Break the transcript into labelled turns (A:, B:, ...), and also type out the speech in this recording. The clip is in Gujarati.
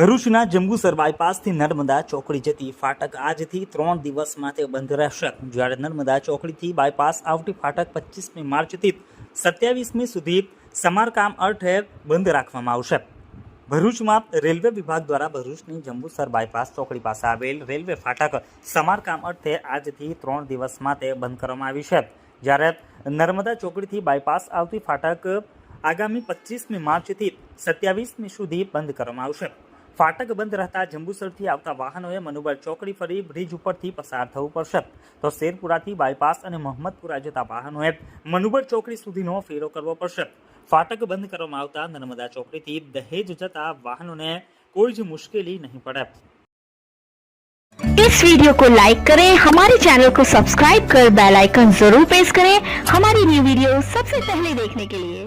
A: ભરૂચના જંબુસર બાયપાસથી નર્મદા ચોકડી જતી ફાટક આજથી ત્રણ દિવસ માટે બંધ રહેશે. જ્યારે નર્મદા ચોકડીથી બાયપાસ આવતી ફાટક પચીસમી માર્ચથી સત્યાવીસમી સુધી સમારકામ અર્થે બંધ રાખવામાં આવશે. ભરૂચમાં રેલવે વિભાગ દ્વારા ભરૂચની જંબુસર બાયપાસ ચોકડી પાસે આવેલ રેલવે ફાટક સમારકામ અર્થે આજથી ત્રણ દિવસ માટે બંધ કરવામાં આવી છે. જ્યારે નર્મદા ચોકડીથી બાયપાસ આવતી ફાટક આગામી પચીસમી માર્ચથી સત્યાવીસમી સુધી બંધ કરવામાં આવશે. ફાટક બંધ રહેતા જંબુસરથી આવતા વાહનોએ મનુબર ચોકડી ફરી બ્રિજ ઉપરથી પસાર થવું પડશે તો શેરપુરાથી બાયપાસ અને મોહમ્મદપુરા જતા વાહનોએ મનુબર ચોકડી સુધીનો ફેરો કરવો પડશે ફાટક બંધ કરવામાં આવતા નર્મદા ચોકડીથી દહેજ જતા વાહનોને કોઈ જ મુશ્કેલી નહીં પડે
B: इस वीडियो को लाइक करें हमारे चैनल को सब्सक्राइब कर बेल आइकन जरूर प्रेस करें हमारी न्यू वीडियो सबसे पहले देखने के लिए